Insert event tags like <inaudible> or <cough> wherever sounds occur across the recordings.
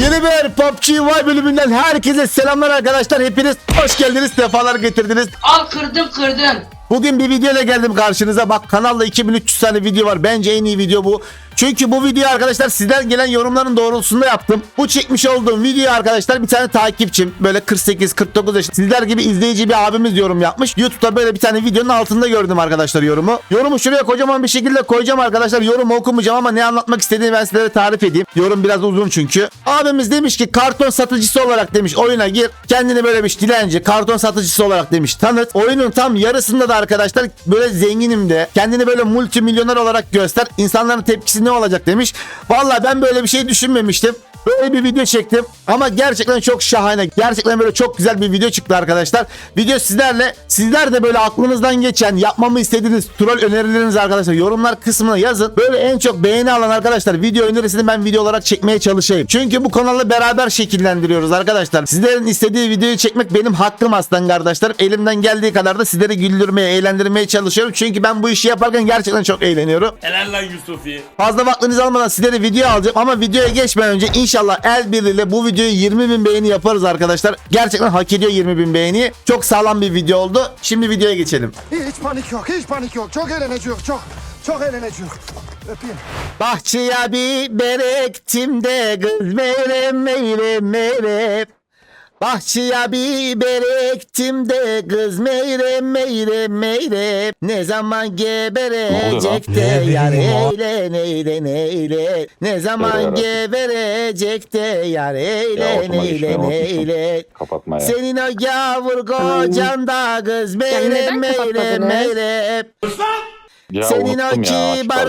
Yeni bir PUBG Y bölümünden herkese selamlar arkadaşlar. Hepiniz hoş geldiniz, sefalar getirdiniz. Al kırdım kırdım. Bugün bir video ile geldim karşınıza. Bak kanalda 2300 tane video var. Bence en iyi video bu. Çünkü bu video arkadaşlar sizden gelen yorumların doğrultusunda yaptım. Bu çekmiş olduğum video arkadaşlar bir tane takipçim. Böyle 48-49 yaşında sizler gibi izleyici bir abimiz yorum yapmış. YouTube'da böyle bir tane videonun altında gördüm arkadaşlar yorumu. Yorumu şuraya kocaman bir şekilde koyacağım arkadaşlar. Yorumu okumayacağım ama ne anlatmak istediğini ben sizlere tarif edeyim. Yorum biraz uzun çünkü. Abimiz demiş ki karton satıcısı olarak demiş oyuna gir. Kendini böyle bir dilenci karton satıcısı olarak demiş tanıt. Oyunun tam yarısında da arkadaşlar böyle zenginim de kendini böyle multimilyoner olarak göster. İnsanların tepkisi ne olacak demiş. Valla ben böyle bir şey düşünmemiştim. Böyle bir video çektim ama gerçekten çok şahane. Gerçekten böyle çok güzel bir video çıktı arkadaşlar. Video sizlerle sizler de böyle aklınızdan geçen yapmamı istediğiniz troll önerileriniz arkadaşlar yorumlar kısmına yazın. Böyle en çok beğeni alan arkadaşlar video önerisini ben video olarak çekmeye çalışayım. Çünkü bu kanalı beraber şekillendiriyoruz arkadaşlar. Sizlerin istediği videoyu çekmek benim hakkım aslan kardeşlerim. Elimden geldiği kadar da sizleri güldürmeye, eğlendirmeye çalışıyorum. Çünkü ben bu işi yaparken gerçekten çok eğleniyorum. Helal lan Yusufi. Fazla vaktinizi almadan sizlere video alacağım ama videoya geçmeden önce inşallah el birliğiyle bu videoyu 20 bin beğeni yaparız arkadaşlar. Gerçekten hak ediyor 20 bin beğeniyi. Çok sağlam bir video oldu. Şimdi videoya geçelim. Hiç panik yok, hiç panik yok. Çok eğleneceğiz, çok. Çok eğleneceğiz. Öpeyim. Bahçeye biber ektim de kız meyre meyre meyre. Bahçeye biber ektim de kız meyre meyre meyre. Ne zaman geberecek de yar eyle neyle neyle. Ne zaman geberecek de yar eyle oturma neyle neyle. Kapatma ya. Senin o gavur kocan da kız meyre neden meyre kapatmadınız? meyre. Ya Senin o unuttum ya. kibar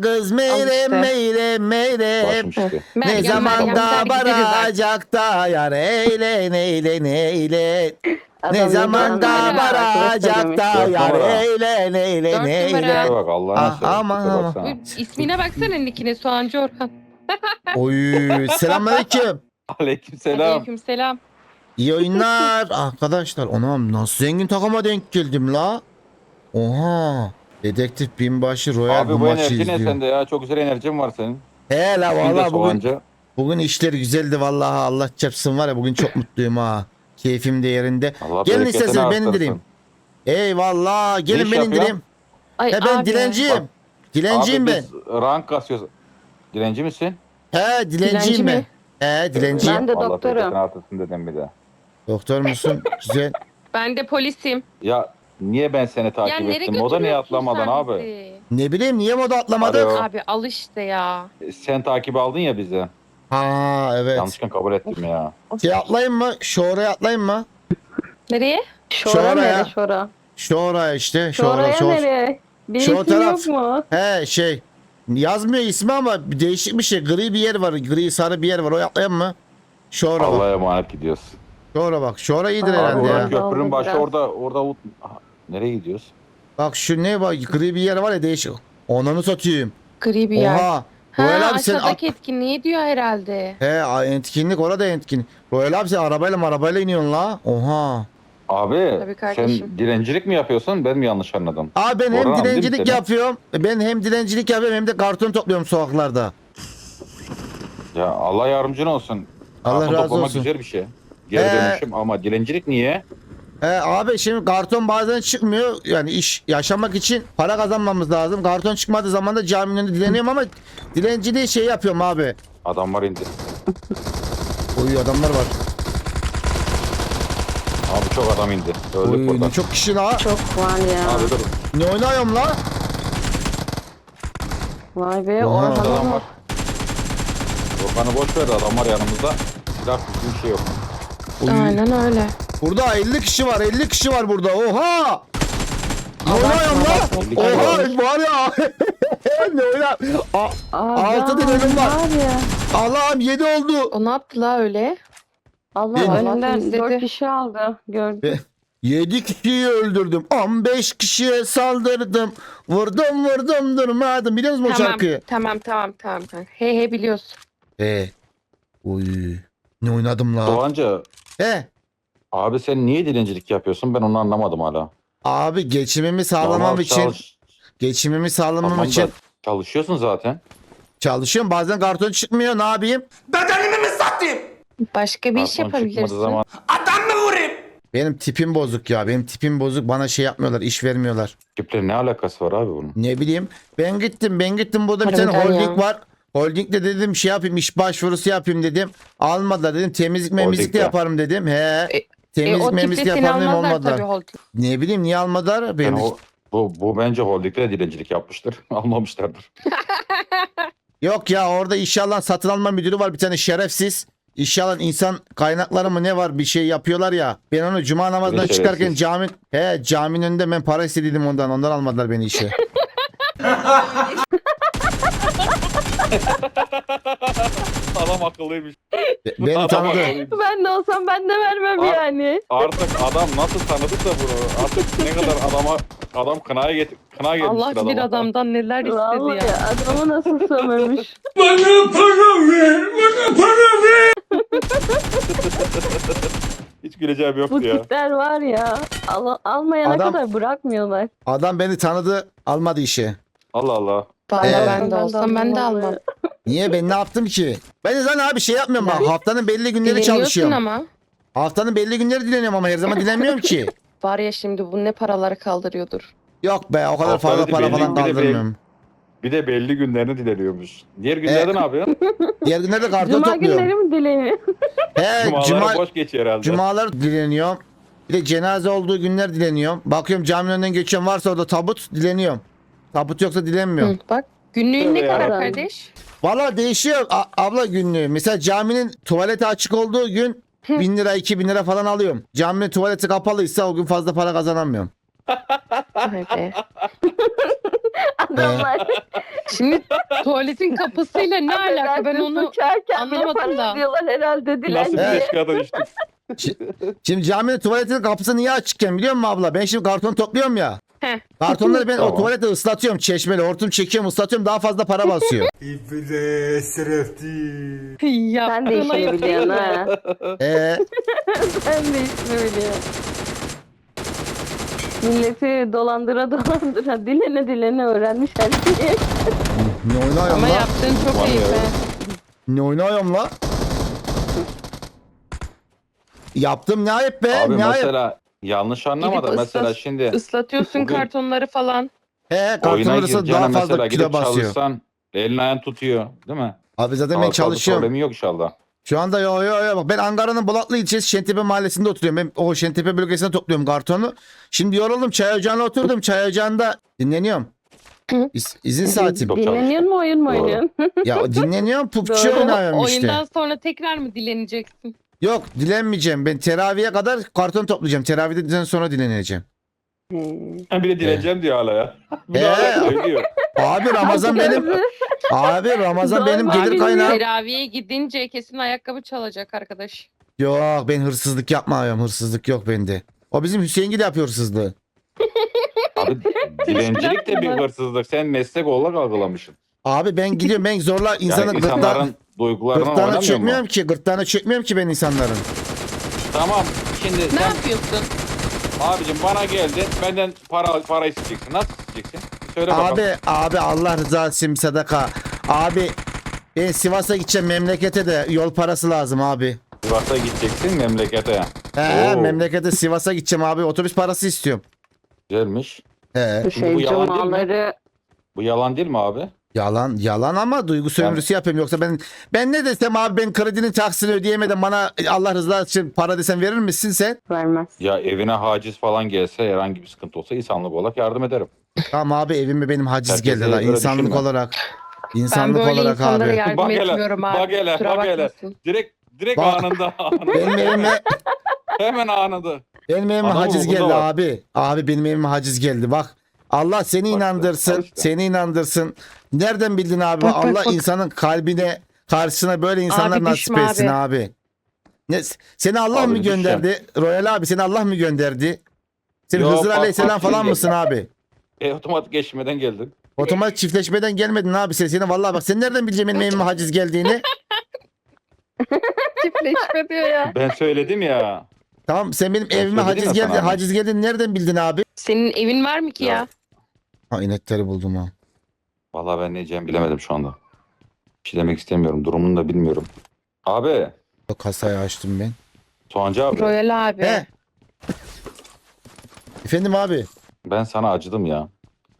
kız meyre işte. meyre meyre. Başım çıktı. Ne Meryem, zaman Meryem, da sen gideriz artık. baracak da yar eyle neyle neyle. Ne zaman da yoldan baracak da Dört yar numara. eyle neyle Dört neyle. numara. Şuraya bak Allah'ına Ah, seversen. aman, Şuraya aman. baksana. İsmine baksana Nick'ine Soğancı Orhan. <laughs> Oy selamünaleyküm. Aleykümselam. Aleyküm selam. İyi oyunlar arkadaşlar. Anam nasıl zengin takıma denk geldim la. Oha. Dedektif binbaşı Royal bu Abi bu maçı enerji ne izliyor. sende ya? Çok güzel enerjin var senin. He la valla bugün soğanca. Bugün işler güzeldi vallahi Allah çarpsın var ya bugün çok mutluyum ha. Keyfim de yerinde. Allah Gelin bereketini isterseniz ben arttırsın. indireyim. Eyvallah gelin iş ben yapıyorsun? indireyim. Ay He ben abi. dilenciyim. Dilenciyim Abi ben. biz rank kasıyoruz. Dilenci misin? He dilenciyim Dilenci ben. mi? He dilenciyim. Ben de Allah doktorum. bereketini artırsın dedim bir de. Doktor musun? Güzel. Ben de polisim. Ya niye ben seni ya takip nereye ettim? Moda niye götürüyorsun atlamadın sen abi? bizi? Ne bileyim niye moda atlamadık? Alo. Abi al işte ya. E, Sen takip aldın ya bizi. Ha evet. Yanlışlıkla kabul ettim ya. Şey atlayayım mı? Şu oraya atlayayım mı? Nereye? Şora Şora ya. nere şora? Şu oraya işte. Şu oraya. Şoraya Şu nere? Bir Şu isim taraf. yok mu? He şey. Yazmıyor ismi ama bir değişik bir şey. Gri bir yer var. Gri sarı bir yer var. O atlayayım mı? Şu oraya bak. Allah'a emanet gidiyoruz. Şu oraya bak. Şu oraya iyidir Abi herhalde orada ya. köprünün başı biraz. orada orada ut- nereye gidiyoruz? Bak şu ne bak gri bir yer var ya değişik. Onunu satayım. Gri bir yer. Oha. Ha Royal abi sen aşağıdaki etkinliği diyor herhalde. He a- etkinlik orada etkinlik. Royal abi sen arabayla mı arabayla iniyorsun la? Oha. Abi Tabii kardeşim. sen dilencilik mi yapıyorsun? Ben mi yanlış anladım? Abi ben hem Orhan abi değil mi dilencilik senin? yapıyorum. Ben hem dilencilik yapıyorum hem de karton topluyorum sokaklarda. Ya Allah yardımcın olsun. Allah Karton razı toplamak olsun. güzel bir şey. Geri Ee, dönüşüm ama dilencilik niye? He abi şimdi karton bazen çıkmıyor. Yani iş yaşamak için para kazanmamız lazım. Karton çıkmadığı zaman da caminin önünde dileniyorum ama dilenciliği şey yapıyorum abi. Adamlar indi. Oy adamlar var. Abi çok adam indi. Öldük Oy burada. ne çok kişi la. Çok var ya. Abi dur. Ne oynuyorum la? Vay be Oha. Adam Orhan'a var. bak. Volkan'ı boş ver de adam var yanımızda. Silah bir şey yok. Oy. Aynen öyle. Burada 50 kişi var 50 kişi var burada oha. Ne oynuyorum la? 50 kişi Oha var. ya. <laughs> ne? A- Altı dilerim var. Allah'ım 7 oldu. O ne yaptı la öyle? Allah önümden Allah dört dedi. kişi aldı. Gördüm. 7 kişiyi öldürdüm. 15 kişiye saldırdım. Vurdum vurdum durmadım. Biliyor musun o Tamam, şarkıyı? tamam tamam tamam kanka. He he biliyorsun. He. Uy. Ne oynadım la? Doğanca He. Abi sen niye dilencilik yapıyorsun? Ben onu anlamadım hala. Abi geçimimi sağlamam Normal için, çalış- geçimimi sağlamam Tamam da için çalışıyorsun zaten. çalışıyorum. Bazen karton çıkmıyor. Ne yapayım? Bedenimi Başka bir iş Karton çıkmadığı yapabilirsin. zaman Benim tipim bozuk ya. Benim tipim bozuk. Bana şey yapmıyorlar. iş vermiyorlar. tiple ne alakası var abi bunun? Ne bileyim. Ben gittim. Ben gittim. Burada bir tane Harbiden holding ya. var. Holdingde dedim şey yapayım. iş başvurusu yapayım dedim. Almadılar dedim. Temizlik memizlik de Holdingde. yaparım dedim. He. E, E, seni yaparım dedim almazlar olmadılar. Ne bileyim niye almadılar? Ben Yani o, bu, bu bence holdingde de dilencilik yapmıştır. <laughs> Almamışlardır. <laughs> Yok ya orada inşallah satın alma müdürü var bir tane şerefsiz. İnşallah insan kaynakları mı ne var bir şey yapıyorlar ya. Ben onu cuma namazından şerefsiz. çıkarken cami he caminin önünde ben para istediydim ondan. Ondan almadılar beni işe. <laughs> Adam akıllıymış. Be- Beni Adam tanıdı. akıllıymış. Ben de olsam ben de vermem Abi- yani. Artık adam nasıl tanıdık da bunu. Artık ne kadar adama adam kınaya get kına gelmiştir Allah adama. bir adamdan neler istedi Vallahi ya. adamı nasıl sömürmüş. <laughs> <laughs> Hiç güleceğim Bu yoktu ya. tipler var ya. Al, almayana Adam- kadar bırakmıyorlar. Adam beni tanıdı almadı işe. Allah Allah. Valla Ee, ben de olsam ben de almam. Niye ben ne yaptım ki? Ben de zaten abi şey yapmıyorum ben. Haftanın belli günleri Dileniyorsun çalışıyorum. ama. Haftanın belli günleri dileniyorum ama her zaman dilenmiyorum ki. <laughs> Var ya şimdi bu ne paraları kaldırıyordur. Yok be o kadar fazla para belli falan günleri kaldırmıyorum. Bir de belli günlerini dileniyormuş. Diğer günlerde E, ne yapıyorsun? <laughs> Diğer günlerde karton Cuma topluyorum. günleri mi dileniyor? <laughs> He Cumaları cuma, boş geçiyor herhalde. Cumalar dileniyorum. Bir de cenaze olduğu günler dileniyorum. Bakıyorum caminin önünden geçiyorum varsa orada tabut dileniyorum. Tabut yoksa dilenmiyorum. Hı, bak günlüğün ne kadar kardeş? Valla değişiyor a- abla günlüğü. Mesela caminin tuvaleti açık olduğu gün 1000 lira 2000 lira falan alıyorum. Caminin tuvaleti kapalıysa o gün fazla para kazanamıyorum. Vay be. <laughs> Adamlar Şimdi tuvaletin kapısıyla ne alaka ben onu uçarken bile anlamadım para da. diyorlar herhalde Nasıl dilenci. bir Evet. eşkıyadan içtik? Şimdi caminin tuvaletinin kapısı niye açıkken biliyor musun abla? Ben şimdi karton topluyorum ya. Heh. Kartonları ben o tuvalete ıslatıyorum çeşmeli. Hortum çekiyorum ıslatıyorum daha fazla para basıyor. <laughs> ya Sen <laughs> de işini biliyorsun ha. Eee Sen de işini biliyorsun. Milleti dolandıra dolandıra dilene dilene öğrenmiş her şeyi. ne oynuyorum Ama la? yaptığın çok Var iyi ya. be. Ne oynuyorum la? Yaptım ne ayıp be? Abi ne ayıp? mesela yanlış anlama da Gidip mesela ıslat- şimdi Islatıyorsun Bugün- kartonları falan. He oyuna kartonlarısı gireceğine daha mesela fazla kilo gidip basıyor. çalışsan elin ayağın tutuyor değil mi? Abi zaten ben çalışıyorum. Problemi yok inşallah. Şu anda yo yo yo bak ben Ankara'nın Bulatlı ilçesi Şentepe mahallesinde oturuyorum. Ben o Şentepe bölgesinde topluyorum kartonu. Şimdi yoruldum çay ocağına oturdum. Çay ocağında dinleniyorum. Hı. İz, izin saatim. Çok Dinleniyor mu oyun mu Doğru. oynuyorsun? ya <laughs> dinleniyorum PUBG Doğru. oynuyorum işte. Oyundan sonra tekrar mı dileneceksin? Yok dilenmeyeceğim. Ben teraviye kadar karton toplayacağım. Teravihden sonra dileneceğim. Bir de dileneceğim diyor hala ya. Bir de Ee. hala söylüyor. Abi Ramazan benim abi Ramazan benim gelir Abi, kaynağım. Teraviye gidince kesin ayakkabı çalacak arkadaş. Yok ben hırsızlık yapmıyorum. Hırsızlık yok bende. O bizim Hüseyin Gil yapıyor hırsızlığı. Abi <laughs> dilencilik de bir hırsızlık. Sen meslek olarak algılamışsın. Abi ben gidiyorum ben zorla insanın yani gırtlağına, insanların duygularına gırtlağına oynamıyor çökmüyorum mu? ki. Gırtlağına çökmüyorum ki ben insanların. Tamam şimdi Ne sen yapıyorsun? abicim bana geldin benden para para isteyeceksin. Nasıl isteyeceksin? Söyle bakalım. Abi abi Allah rızası için bir sadaka. Abi ben Sivas'a gideceğim memlekete de yol parası lazım abi. Sivas'a gideceksin memlekete. He Oo. memlekete Sivas'a gideceğim abi otobüs parası istiyorum. Güzelmiş. He. Bu şey bu yalan değil mi? cumaları Bu yalan değil mi abi? Yalan yalan ama duygu sömürüsü yapayım yoksa ben ben ne desem abi ben kredinin taksini ödeyemeden bana Allah rızası için para desem verir misin sen? vermez. Ya evine haciz falan gelse herhangi bir sıkıntı olsa insanlık olarak yardım ederim. Tamam abi evime benim haciz Herkese geldi la göre insanlık düşünme. olarak. Ben İnsanlık böyle olarak insanlara abi. yardım Bak hele, etmiyorum abi. bak hele, Kusura bak hele. bakmasın. Direkt direkt Bak. anında. Benim evime Hemen anında. benim evime Adamın haciz ruhunda geldi var. abi. Abi benim evime haciz geldi bak. Allah seni Bak, inandırsın. bak işte. Seni inandırsın. Nereden bildin abi? Bak, bak, Allah bak. insanın kalbine karşısına böyle insanlar Abi nasip etsin abi. abi. Ne, seni Allah Abi mı gönderdi? Royal abi seni Allah mı gönderdi? Sen Yok, Hızır bak, Aleyhisselam bak, falan mısın abi? E, otomatik geçmeden geldin. Otomatik çiftleşmeden gelmedin abi sen. Seni vallahi bak sen nereden bileceksin benim evime haciz geldiğini? <laughs> Çiftleşme diyor ya. Ben söyledim ya. Tamam sen benim Ben evime haciz geldi. Haciz geldiğini nereden bildin abi? Senin evin var mı ki Ya. ya? Ha inekleri buldum ha. Vallahi ben ne diyeceğimi bilemedim şu anda. Bir şey demek istemiyorum. Durumunu da bilmiyorum. Abi O kasayı açtım ben. Soğancı abi Royal abi. He. Efendim abi. ben sana acıdım ya.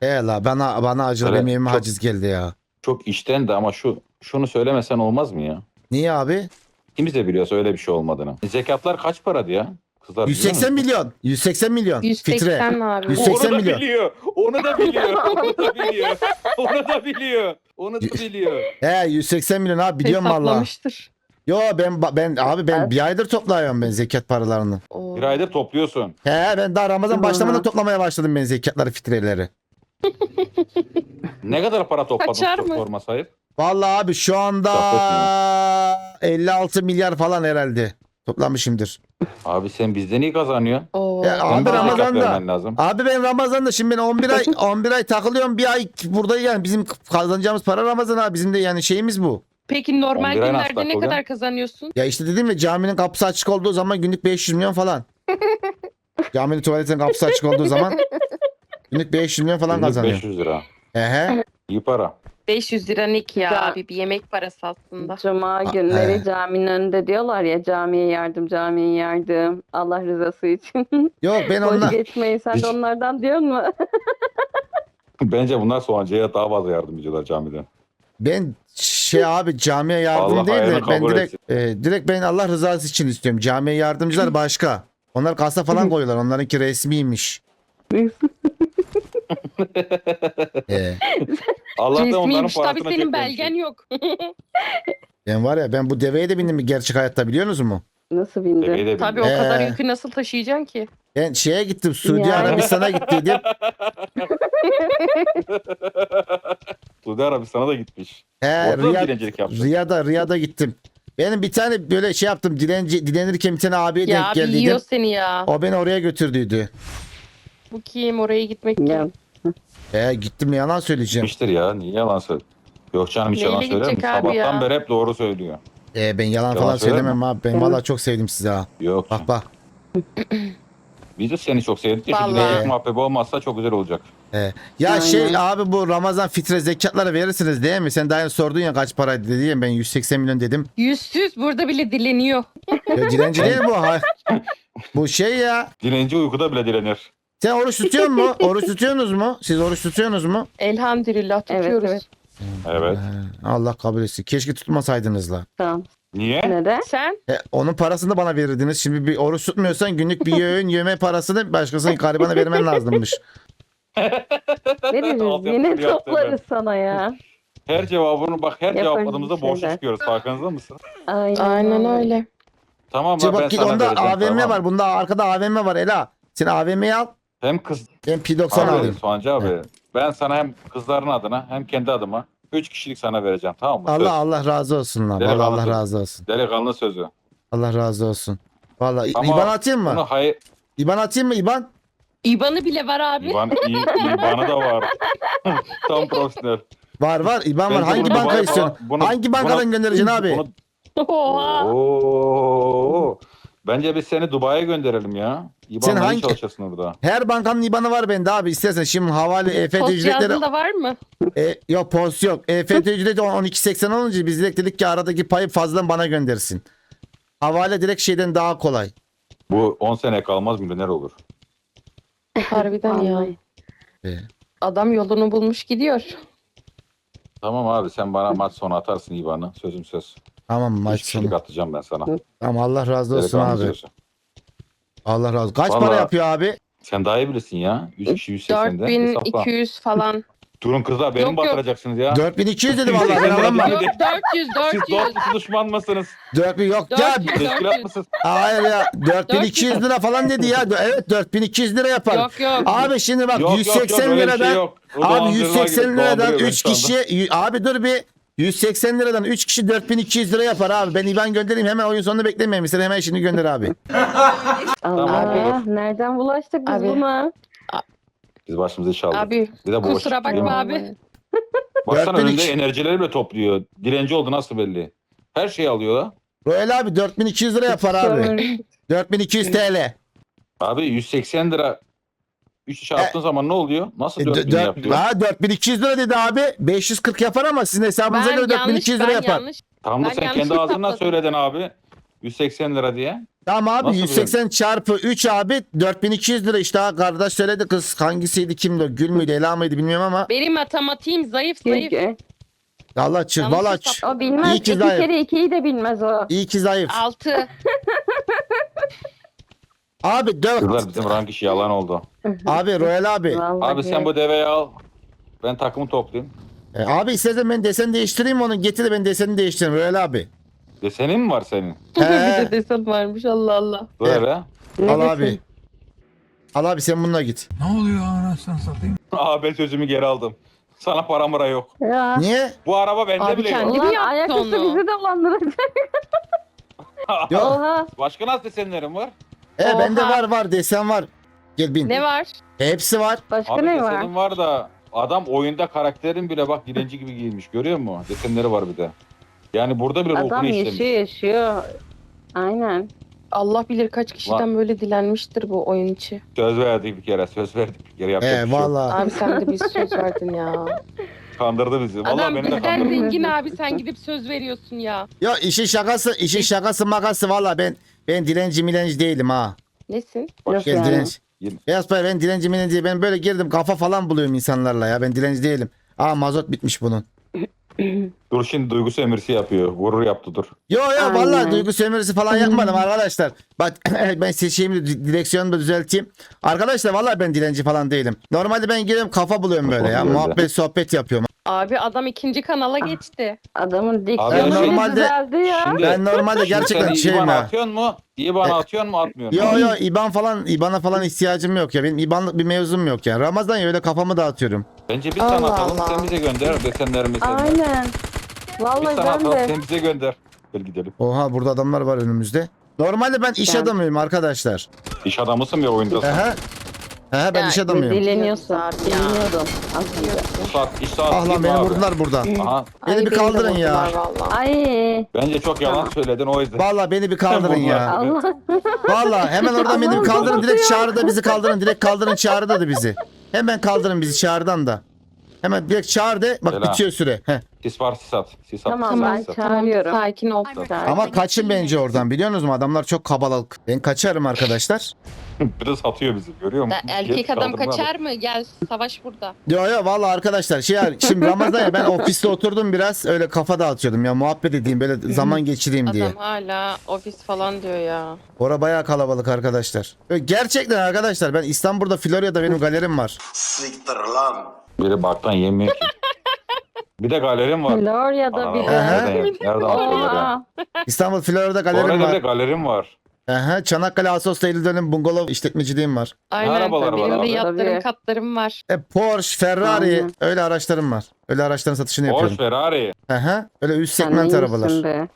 He la bana bana acılı Öyle benim evime çok- haciz geldi ya. Çok işten de ama şu şunu söylemesen olmaz mı ya? Niye abi? Kimse de biliyorsa öyle bir şey olmadığını. Zekatlar kaç paradı ya? Biliyor 180 musun? milyon. 180 milyon. 180 Fitre. abi. 180 Onu da milyon. biliyor. <laughs> Onu da biliyor. Onu da biliyor. Onu da biliyor. Onu da biliyor. He 180 milyon abi biliyorum valla. Hesaplamıştır. Yo ben ben abi ben bir aydır topluyorum ben zekat paralarını. Oo. Bir aydır topluyorsun. He ben daha Ramazan Hı. başlamadan toplamaya başladım ben zekatları fitreleri. Ne kadar para topladın Kaçar mı? sorma sayıp? Vallahi abi şu anda Sohbet 56 milyar falan herhalde toplamışımdır. Abi sen bizden iyi kazanıyorsun. Oo. Ya Sen abi de zekat Ramazan'da. vermen lazım. Abi ben Ramazan'da şimdi ben 11 ay <laughs> 11 ay takılıyorum bir ay burada yani bizim kazanacağımız para Ramazan abi bizim de yani şeyimiz bu. Peki normal 11 ay nasıl günlerde ne kadar kazanıyorsun? Ya işte dedim ya caminin kapısı açık olduğu zaman günlük 500 milyon falan. <laughs> caminin tuvaletin kapısı açık olduğu zaman <laughs> günlük 500 milyon falan Günlük kazanıyor. 500 lira. Ehe. İyi para. 500 lira ne ki ya Ya. abi? Bir yemek parası aslında. Cuma günleri he. caminin önünde diyorlar ya camiye yardım, camiye yardım. Allah rızası için. <laughs> Yok ben Boş onunla geçmeyin. Sen Hiç- de onlardan diyor mu? <laughs> Bence bunlar soğancıya daha fazla yardım ediyorlar camiden. ben şey abi camiye yardım Allah değil de hayrını ben kabul direkt e, direkt ben Allah rızası için istiyorum. Camiye yardımcılar <laughs> başka. Onlar kasa falan koyuyorlar. Onlarınki resmiymiş. Ee, Allah'tan onların Resmiymiş tabii senin belgen yok. <laughs> ben var ya ben bu deveye de bindim gerçek hayatta biliyor musunuz mu? Nasıl bindi? Tabii o bilmiyorum. kadar Ee. yükü nasıl taşıyacaksın ki? Ben şeye gittim Suudi Yani. Arabistan'a gittiydim. <laughs> Suudi Arabistan'a da gitmiş. He, Orada da Riyad, dilencilik yaptı. Riyad'a Riyad'a gittim. Benim bir tane böyle şey yaptım. Dilenci, dilenirken bir tane abiye Ya denk abi geldiydim. yiyor seni ya. O beni oraya götürdüydü. Bu kim oraya gitmek Ya. He gittim yalan söyleyeceğim. Gitmiştir ya. Niye yalan söylüyor? Yok canım hiç Neyle yalan söyler mi? gidecek abi Sabahtan ya? beri hep doğru söylüyor. E, ben yalan, Yalan falan söyler söylemem abi. Ben valla çok sevdim sizi ha. Yok. Bak bak. <clears throat> Biz de seni çok sevdik. Vallahi. dilencilik muhabbeti olmazsa çok güzel olacak. He. Ya Aynen. şey abi bu Ramazan fitre zekatları verirsiniz değil mi? Sen daha önce sordun ya kaç paraydı dedi ya ben 180 milyon dedim. Yüzsüz burada bile dileniyor. Ya dilenci değil bu. Ha. <laughs> Bu şey ya. Dilenci uykuda bile dilenir. Sen oruç tutuyor mu? <laughs> Oruç tutuyorsunuz mu? Siz oruç tutuyorsunuz mu? Elhamdülillah tutuyoruz. evet. Evet. Allah kabul etsin. Keşke tutmasaydınız la. Tamam. Niye? Neden? Sen E, onun parasını da bana verirdiniz. Şimdi bir oruç tutmuyorsan günlük bir öğün yeme parasını başkasının garibana vermen lazımmış. Veririz. <laughs> Altyapı Yine yaptı toplarız sana ya. Her cevabını bak her Yaparız cevapladığımızda bir boş şeyler. çıkıyoruz. Farkınızda mısın? Aynen, aynen öyle. Tamam Şimdi ben bak git sana onda vereceğim. AVM tamam. var. Bunda arkada AVM var Ela. Sen AVM'yi al. Hem kız Ben P90 abi, alayım. Soğancı abi. Ben sana hem kızların adına hem kendi adıma 3 kişilik sana vereceğim tamam mı? Allah Söz. Allah razı olsun lan. Vallahi Allah razı razı olsun. Delikanlı sözü. Allah razı olsun. Vallahi Ama İban atayım mı? Bunu hayır. İban atayım mı İban? İban'ı bile var abi. İban, İ- İban'ı da var. <laughs> Tam profesyonel. Var var İban var. Bence Hangi bunu banka istiyorsun? bunu- Hangi bankadan bunu- göndereceksin abi? Bunu, Oha. Oo. Bence biz seni Dubai'ye gönderelim ya. İban'la Sen hangi- çalışırsın orada. Her bankanın IBAN'ı var bende abi. İstersen şimdi havale EFT Post ücretleri yazdın da var mı? E, yok post yok. EFT ücreti 12.80 olunca biz direkt dedik ki aradaki payı fazladan bana göndersin. Havale direkt şeyden daha kolay. Bu 10 sene kalmaz milyoner olur. Harbiden ya. Vallahi. E, Adam yolunu bulmuş gidiyor. Tamam abi sen bana maç sonu atarsın İban'ı. Sözüm söz. Tamam maç sonu. atacağım ben sana. Tamam Allah razı olsun abi. Allah razı olsun. Kaç Vallahi- para yapıyor abi? Sen daha iyi bilirsin ya. 3 kişi 180'de. hesapla. 4200 falan. Durun kızlar beni Yok, mi yok. batıracaksınız ya? 4200 dedi vallahi ben alamam. Yok 400 Siz 400. dost düşman mısınız? 4000 yok ya. 400 Teşkilat 400. mısınız? Hayır ya 4200 lira falan dedi ya. Evet 4200 lira yapar. Yok yok. Abi şimdi bak Yok, yok, 180 yok, öyle bir liradan şey yok. O abi dolandırıcılığa 180 girip liradan dolandırıyor 3 beni şu anda. kişi abi dur bir 180 liradan 3 kişi 4200 lira yapar abi. Ben IBAN göndereyim hemen oyun sonunu beklemeyin. Sen hemen şimdi gönder abi. <laughs> Allah. Abi. Nereden bulaştık biz Abi. buna? Biz başımızı çaldık. Abi Bir de boş. kusura bakma abi. <laughs> Baksana 4200 önünde enerjileri bile topluyor. Dilenci oldu nasıl belli. Her şeyi alıyor da. Royal abi 4200 lira yapar abi. 4200 TL. Abi 180 lira 3 iş attığın zaman ne oluyor? Nasıl E, 4000 dört- yapıyor? ha 4200 lira dedi abi. 540 yapar ama sizin hesabınıza Ben göre yanlış 4200 lira ben yapar. yanlış. Tam da ben sen yanlış kendi ağzından hesapladım. söyledin abi. 180 lira diye. Tamam abi Nasıl 180 çarpı 3 abi 4200 lira işte ha, kardeş söyledi kız hangisiydi kimdi gül müydü Ela mıydı bilmiyorum ama Benim matematiğim zayıf zayıf. Çünkü Allah çık Yanlış valla çık. o bilmez. İyi ki İki zayıf. kere ikiyi de bilmez o. İyi ki zayıf. 6. <laughs> Abi 4. Kızlar bizim rank işi yalan oldu. Abi Royal abi. Vallahi. Abi sen bu deveyi al. Ben takımı toplayayım. E, abi istersen ben desen değiştireyim onu getir de ben deseni değiştireyim Royal abi. Desenin mi var senin? <laughs> bir He. de desen varmış Allah Allah. Ne Al abi. Al abi sen bununla git. Ne oluyor anasını satayım? Aa ben sözümü geri aldım. Sana para mıra yok. Ya. Niye? Bu araba bende Abi bile kendi- yok. mi Ulan yaptı ayaküstü onu? bizi dolandıracak. <laughs> Yok. Oha. Başka nasıl desenlerim var? E bende Oha. var var desen var. Gel bin. Ne var? Hepsi var. Başka Abi ne var? desenim var da adam oyunda karakterin bile bak dilenci gibi giyinmiş. Görüyor musun? Desenleri var bir de. Yani burada bile Adam ruhunu işlemiş. yaşıyor yaşıyor. Aynen. Allah bilir kaç kişiden böyle dilenmiştir bu oyun içi. Söz verdik bir kere. Söz verdik bir kere. Yapacak bir şey yok. valla. Abi sen de bir söz verdin ya. <laughs> Kandırdı bizi. Vallahi Adam beni de bizden kandırdı. zengin abi sen gidip söz veriyorsun ya. Yo işin şakası işin şakası makası valla ben ben dilenci milenci değilim ha. Nesin? Yok Gel yani. dilenci. Beyaz Bey ben dilenci milenci ben böyle girdim kafa falan buluyorum insanlarla ya ben dilenci değilim. Aa mazot bitmiş bunun. <clears throat> Dur şimdi duygu sömürüsü yapıyor. Gurur yaptı dur. Yo yo Aynen. vallahi duygu sömürüsü falan yapmadım arkadaşlar. Bak <clears throat> ben seçeyim direksiyonu da düzelteyim. Arkadaşlar vallahi ben dilenci falan değilim. Normalde ben giriyorum kafa buluyorum böyle ya. Muhabbet sohbet yapıyorum. Abi adam ikinci kanala geçti. Adamın Abi diksiyonu bile normalde- düzeldi ya. Şimdi- Ben normalde gerçekten Sen şeyim İban ya. atıyorsun mu? İban E- atıyorsun mu atmıyorsun Yo mu? yo İban falan İban'a falan ihtiyacım yok ya. Benim İban'lık bir mevzum yok ya. Ramazan ya öyle kafamı dağıtıyorum. Bence biz sana Allah atalım Allah. sen bize gönder desenleri mesela. Aynen. Biz Vallahi sana ben atalım de. sen bize gönder. Gel gidelim. Oha burada adamlar var önümüzde. Normalde ben iş Ben- adamıyım arkadaşlar. İş adamısın ya oyundasın. Aha. Aha ben iş adamıyım. Dileniyorsun. Dileniyordum Ah lan beni abi? vurdular burada. Aha. Beni Ay, bir kaldırın ya. Ay. Bence çok yalan söyledin o yüzden. Vallahi beni bir kaldırın ya. Allah. Vallahi hemen oradan beni bir kaldırın. Direkt çağrı da bizi kaldırın. Direkt kaldırın çağrı da bizi. Hemen kaldırın bizi çağrıdan da. Hemen direkt çağır de. Bak Selam. bitiyor süre. Heh. Sis var sis at. Sis at. Tamam, sis ben at. ça- Çağırıyorum. Sakin ol. Ama kaçın bence oradan biliyorsunuz mu? Adamlar çok kabalık. Ben kaçarım arkadaşlar. <laughs> Bir de satıyor bizi görüyor musun? Erkek adam kaçar mı? Gel savaş burada. Yo yo vallahi arkadaşlar şey ya, şimdi Ramazan ya ben ofiste oturdum biraz öyle kafa dağıtıyordum ya muhabbet edeyim böyle zaman geçireyim diye. Adam hala ofis falan diyor ya. Ora bayağı kalabalık arkadaşlar. Gerçekten arkadaşlar ben İstanbul'da Florya'da benim galerim var. Siktir lan. Biri baktan yemiyor ki. Bir de galerim var. Florya'da bir Aha. Nereden, nereden İstanbul Florya'da galerim Orada bir de var. galerim var. Aha, Çanakkale Ağustos'ta Eylül dönüm bungalov işletmeciliğim var. Aynen. arabalar var Benim de abi? yatlarım Tabii. katlarım var. E, Porsche, Ferrari Aynen. öyle araçlarım var. Öyle araçların satışını Porsche, yapıyorum. Ferrari. Aha, öyle üst sen segment arabalar. be?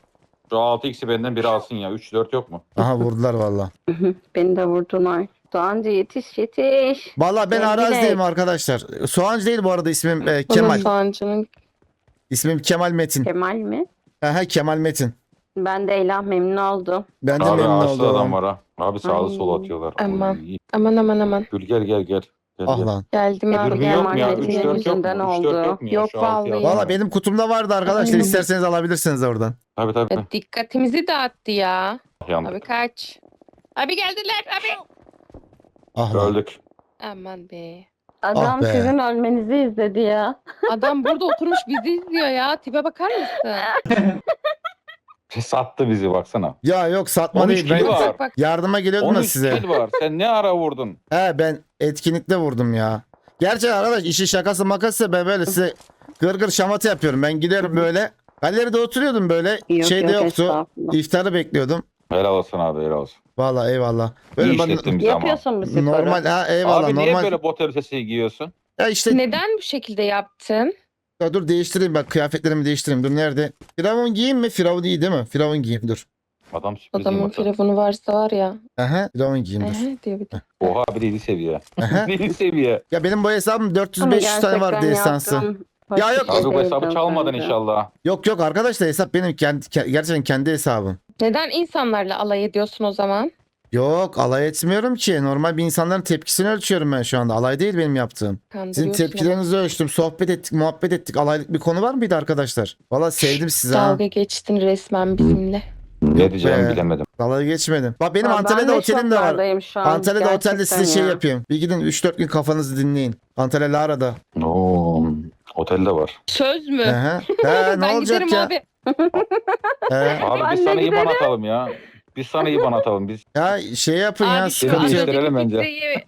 Şu 6x'i benden biri alsın ya. 3-4 yok mu? Aha vurdular valla. <laughs> Beni de vurdular. Doğancı yetiş yetiş. Valla ben Sevgili- arazideyim arkadaşlar. Soğancı değil bu arada ismim e, Kemal. Sancı'nın İsmim Kemal Metin. Kemal mi? Aha Kemal Metin. Ben de Elah memnun oldum. Ben de Abi memnun ağaçlı adam oldum. var ha. Abi sağlı Ay. sola atıyorlar. Aman. Oy, aman aman aman. Gül gel gel gel. Gel, Ah gel. lan. Geldim Hep abi Dürbün yok mu ya? Kemal 3-4 Metin'in yok mu? yüzünden 3-4 oldu. yok mu ya? Yok Şu altı vallahi. Valla benim kutumda vardı arkadaşlar. İsterseniz alabilirsiniz oradan. Tabii tabii. Ya, dikkatimizi dağıttı ya. Yandık. Abi kaç. Abi geldiler abi. Ah lan. Öldük. Aman be. Adam Ah be. sizin ölmenizi izledi ya. Adam burada oturmuş bizi izliyor ya. Tipe bakar mısın? <laughs> Sattı bizi baksana. Ya yok satma 13 değil. Ben kilo var. Bak bak. yardıma geliyordum da 13 size. kill var. Sen ne ara vurdun? <laughs> He ben etkinlikte vurdum ya. Gerçi arkadaş işi şakası makası ben böyle size gır gır şamata yapıyorum. Ben giderim böyle. Galeride oturuyordum böyle. Yok, Şeyde yok, yoktu. estağfurullah. İftarı bekliyordum. Helal olsun abi helal olsun. Vallahi eyvallah. İyi Böyle ben işlettin bizi ama. Yapıyorsun bu sporu. normal ha eyvallah Abi niye normal. böyle bot elbisesi giyiyorsun? Ya işte Neden bu şekilde yaptın? ya dur değiştireyim bak kıyafetlerimi değiştireyim. Dur nerede? Firavun giyeyim mi? Firavun iyi değil mi? Firavun giyeyim dur. Adam sürpriz Adamın yumurta. telefonu varsa var ya. Aha Firavun giyeyim dur. Ehe diyor bir de. Oha bir de 7 seviye. Aha. <laughs> 7 seviye. Ya benim bu hesabım Ama 400-500 tane var gerçekten hoş Ya yok. şey Abi bu değil hesabı çalmadın inşallah. Yok yok arkadaşlar hesap benim kendi, ke- gerçekten kendi hesabım. Neden insanlarla alay ediyorsun o zaman? Yok alay etmiyorum ki. Normal bir insanların tepkisini ölçüyorum ben şu anda. Alay değil benim yaptığım. Sizin Kandırıyorsun. tepkilerinizi ölçtüm. Sohbet ettik, muhabbet ettik. Alaylık bir konu var mıydı arkadaşlar? Valla sevdim sizi ha. Dalga geçtin resmen bizimle. Ne diyeceğimi be. bilemedim. Dalga geçmedim. Bak benim Aa, ben Antalya'da de otelim de var. şoklardayım şu an, Antalya'da otelde gerçekten size şey ya. yapayım. Bir gidin 3-4 gün kafanızı dinleyin. Antalya Lara'da. Oo, otelde var. Söz mü? <laughs> Ne ben olacak giderim ya? abi. <laughs> He. Abi biz sana IBAN giderim. atalım ya. Biz sana IBAN atalım. Biz Ya şey yapın ya Abi şu sıkıntı yok. önceki Değiştirelim bence. filtreyi-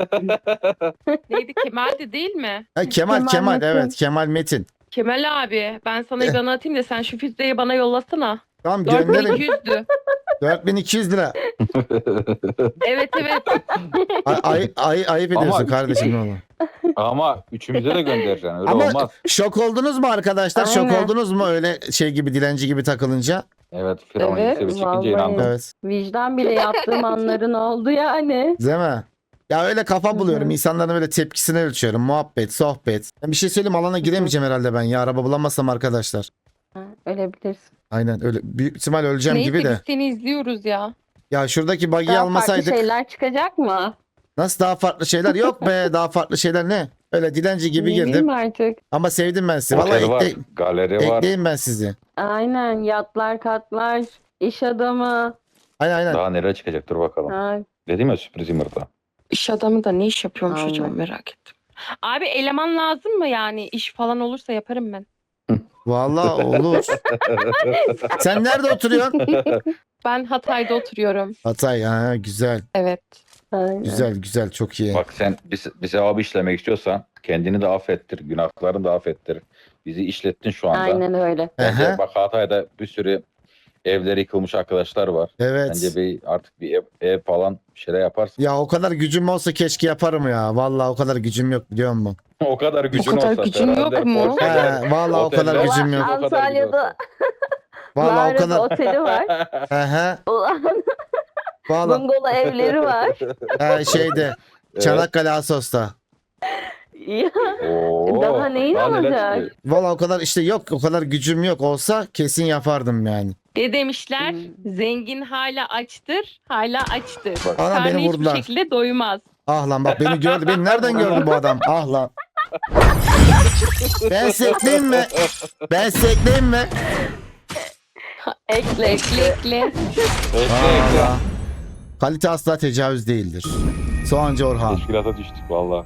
<laughs> Neydi Kemal'di değil mi? Ha, Kemal Kemal Kemal Metin. evet Kemal Metin. Kemal abi ben sana IBAN atayım da sen şu filtreyi bana yollasana. Tamam gönderin 4200'dü. 4200 lira. Evet evet. Ay, ay, ay, ayıp ediyorsun Ama- kardeşim ne olur. Ama üçümüze de göndereceksin. Öyle Ama olmaz. şok oldunuz mu arkadaşlar? Şok Aynen. oldunuz mu öyle şey gibi dilenci gibi takılınca? Evet Firavun Evet, evet, çıkınca inandım. Evet. Vicdan bile yaptığım anların oldu yani. Değil mi? Ya öyle kafa buluyorum. İnsanların böyle tepkisini ölçüyorum. Muhabbet, sohbet. Ben bir şey söyleyeyim alana giremeyeceğim herhalde ben ya. Araba bulamazsam arkadaşlar. Ha, Ölebilirsin. Aynen öyle. Büyük ihtimal öleceğim Neyse gibi de. biz seni izliyoruz ya. Ya şuradaki buggy'i Daha farklı almasaydık. şeyler çıkacak mı? Nasıl daha farklı şeyler? Yok be <laughs> daha farklı şeyler ne? Öyle dilenci gibi Ne girdim. artık. Ama sevdim ben sizi. Vallahi Otel var, ekle, galeri var. ekleyeyim ben sizi. Aynen yatlar katlar, iş adamı. Aynen aynen. Daha nereye çıkacak dur bakalım. Ha, Dedim ya sürpriz yumurta. İş adamı da ne iş yapıyormuş Aynen. acaba merak ettim. Abi eleman lazım mı yani? İş falan olursa yaparım ben. Vallahi olur. <laughs> Sen nerede oturuyorsun? <laughs> Ben Hatay'da oturuyorum. Hatay. Ha, güzel. Evet. Aynen. Güzel güzel çok iyi. Bak sen bir, bir sevabı işlemek istiyorsan kendini de affettir, günahlarını da affettir. Bizi işlettin şu anda. Aynen öyle. Bence Aha, bak Hatay'da bir sürü evleri yıkılmış arkadaşlar var. evet. Bence bir artık bir ev, ev falan bir şeyler yaparsın. Ya o kadar gücüm olsa keşke yaparım ya. Vallahi o kadar gücüm yok biliyor musun? <laughs> o kadar gücün kadar olsa. gücün yok mu? He, vallahi o kadar oteller- gücüm yok. O kadar gücün Antalya'da <laughs> Vallahi o Lara'da kadar. oteli var. Aha, Ulan vallahi bungalow evleri var. <laughs> ha, şeyde Evet. Çanakkale Asos'ta. Ya, Oo, Daha neyin daha neler olacak? çıkıyor. Vallahi o kadar işte yok o kadar gücüm yok olsa kesin yapardım yani. Ne demişler? Hmm. Zengin hala açtır, hala açtır. Bak. Ana Karnı beni hiçbir vurdular. şekilde doymaz. Ah lan bak beni gördü. Beni nereden <laughs> gördü bu adam? Ah lan. Ben sekleyeyim mi? Ben sekleyeyim mi? Ekle, ekle, ekle. Ekle ekle. Allah. Kalite asla tecavüz değildir. Soğancı Orhan. Teşkilata düştük valla.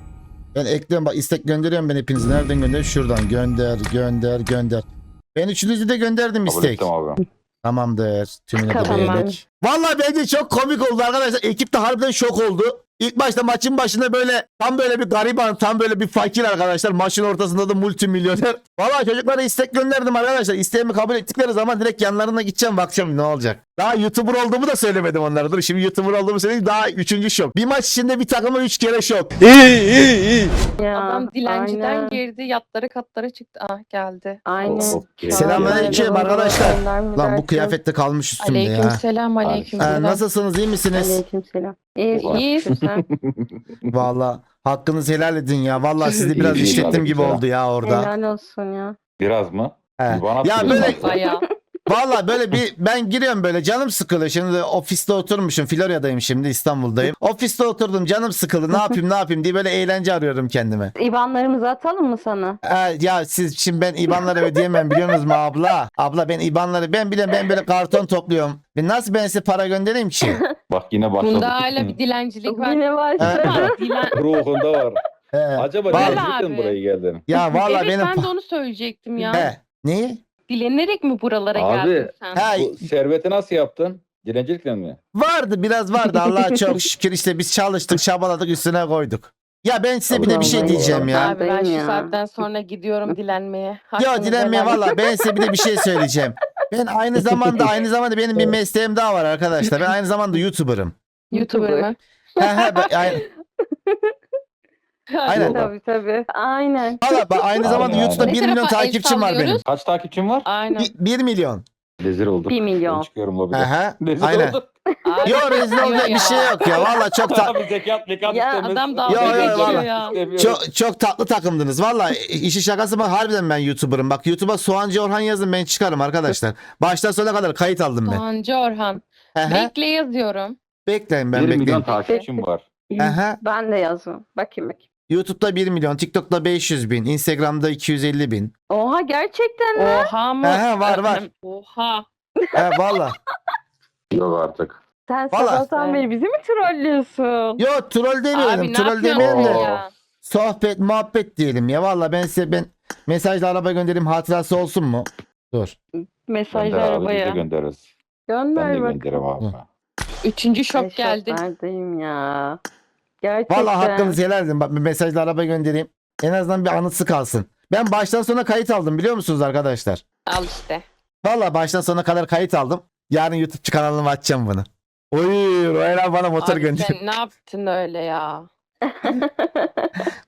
Ben ekliyorum bak istek gönderiyorum ben hepinizi. Nereden gönderiyorum? Şuradan gönder gönder gönder. Ben üçünüzü de gönderdim Kabul istek. ettim abi. Tamamdır. Tümünü de Tamam. beğendik. Vallahi bence çok komik oldu arkadaşlar. Ekip de harbiden şok oldu. İlk başta maçın başında böyle tam böyle bir gariban, tam böyle bir fakir arkadaşlar. Maçın ortasında da multimilyoner. <laughs> Vallahi çocuklara istek gönderdim arkadaşlar. İsteğimi kabul ettikleri zaman direkt yanlarına gideceğim bakacağım ne olacak. Daha YouTuber olduğumu da söylemedim onlara. Dur şimdi YouTuber olduğumu söyleyeyim. Daha üçüncü şok. Bir maç içinde bir takıma üç kere şok. ya, Adam dilenciden aynen. girdi, yatlara katlara çıktı. Ah geldi. Aynen. Of. Selamünaleyküm arkadaşlar. Lan bu kıyafette kalmış üstümde ya. Aleyküm selam, aleyküm Ee, nasılsınız iyi misiniz? Aleykümselam. İyi, Var. iyi sen. Vallahi hakkınızı helal edin ya. Vallahi <laughs> sizi biraz İyi, iyi, işlettim gibi aleykümselam. oldu ya orada. Helal olsun ya. Biraz mı? He. Bana Ya atıyorsun böyle aslında. Bayağı. Vallahi böyle bir ben giriyorum böyle canım sıkılıyor. Şimdi ofiste oturmuşum. Florya'dayım şimdi İstanbul'dayım. Ofiste oturdum canım sıkıldı. Ne yapayım ne yapayım diye böyle eğlence arıyorum kendime. İbanlarımızı atalım mı sana? Ee, ya siz şimdi ben IBAN'ları ödeyemem biliyor musunuz mu abla? Abla ben IBAN'ları ben bile ben böyle karton topluyorum. Ben nasıl ben size para göndereyim ki? <laughs> Bak yine başladı. Bunda hala bir dilencilik var. Yine başladı. Ruhunda var. <laughs> He. Acaba Vallahi- Abi. buraya geldin? Ya vallahi evet benim ben de onu söyleyecektim ya. He. Neyi? Dilenerek mi buralara Abi, geldin sen? He, Bu serveti nasıl yaptın? Dilencilikle mi? vardı biraz vardı <laughs> Allah'a çok şükür işte biz çalıştık çabaladık üstüne koyduk. Ya ben size bir de bir şey diyeceğim ya. Abi ben şu ya. saatten sonra gidiyorum dilenmeye. Ya dilenmeye helal valla ben size bir de bir şey söyleyeceğim. Ben aynı <laughs> zamanda aynı zamanda benim bir mesleğim daha var arkadaşlar. Ben aynı zamanda YouTuber'ım. YouTuber mı? He he ben- ay- <laughs> Aynen. Tabii tabii. Aynen. Valla ben aynı zamanda Aynen, YouTube'da aynen. 1 Ne milyon tarafa el takipçim var benim. sallıyoruz? Kaç takipçin var? Aynen. 1 milyon. Rezil olduk. Bir milyon. Ben çıkıyorum lobide. Aha, <laughs> Rezil aynen. olduk. Abi, Yok rezil olacak bir şey yok ya. Valla çok ta- Abi zekat mekat Ya istemez. adam Yo, dalga yo, geçiyor vallahi. ya. İstemiyorum. çok çok tatlı takımdınız. Valla işi şakası bak harbiden ben YouTuber'ım. Bak YouTube'a Soğancı Orhan yazın ben çıkarım arkadaşlar. Baştan sona kadar kayıt aldım ben. Doğancı Orhan. Aha, Bekle yazıyorum. bekleyin ben 1 milyon bekleyin. takipçim var. Aha. Ben de yazdım. Bakayım bakayım. YouTube'da 1 milyon, TikTok'ta 500 bin, Instagram'da 250 bin. Oha gerçekten mi? Oha mı? Aha, var, var. Oha. <laughs> He valla. Yok artık. Sen Vallahi- sabahtan beri bizi mi trollüyorsun? Yo troll demeyelim. Abi ne troll demeyelim yapıyorsun ya? Sohbet muhabbet diyelim ya. Valla ben size ben mesajla araba göndereyim hatırası olsun mu? Dur. Mesajlı Gönder abi biz de arabaya. göndeririz. Gönder Ben de bak. gönderirim abi. Üçüncü Ay, şok geldi. şoklardayım ya. Gerçekten. Valla hakkınızı helal edin. Bak bir mesajla araba göndereyim. En azından bir anısı kalsın. Ben baştan sona kayıt aldım biliyor musunuz arkadaşlar? Al işte. Valla baştan sona kadar kayıt aldım. Yarın YouTube kanalıma açacağım bunu. Oy Royal bana motor Abi gönder. sen ne yaptın öyle ya? <laughs>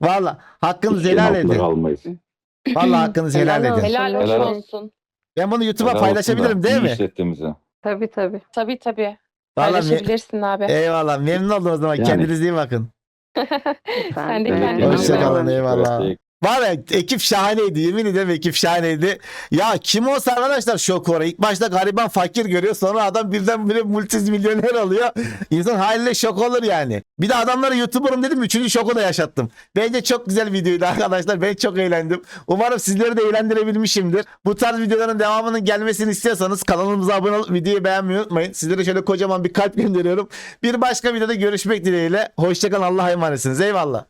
Valla hakkınızı helal edin. kalmayız. Valla hakkınızı helal Helal edin. olsun. Helal Helal olsun. Ben bunu YouTube'a Helal olsun paylaşabilirim değil iyi mi? hissettiğimizi. tabii tabii. Tabii tabii. Paylaşabilirsin abi. eyvallah memnun oldum o zaman. Yani. Kendinize iyi bakın. <laughs> Sen de de. kendine Hoşça kalın, iyi eyvallah. Ya ekip şahaneydi yemin ederim ekip şahaneydi. Ya kim olsa arkadaşlar şok ora. İlk başta gariban fakir görüyor sonra adam birdenbire multimilyoner oluyor. İnsan haliyle şok olur yani. Bir de adamlara YouTuber'ım dedim üçüncü şoku da yaşattım. Bence çok güzel videoydu arkadaşlar. Ben çok eğlendim. Umarım sizleri de eğlendirebilmişimdir. Bu tarz videoların devamının gelmesini istiyorsanız kanalımıza abone olup videoyu beğenmeyi unutmayın. Sizlere şöyle kocaman bir kalp gönderiyorum. Bir başka videoda görüşmek dileğiyle. Hoşçakalın Allah'a emanetsiniz. Eyvallah.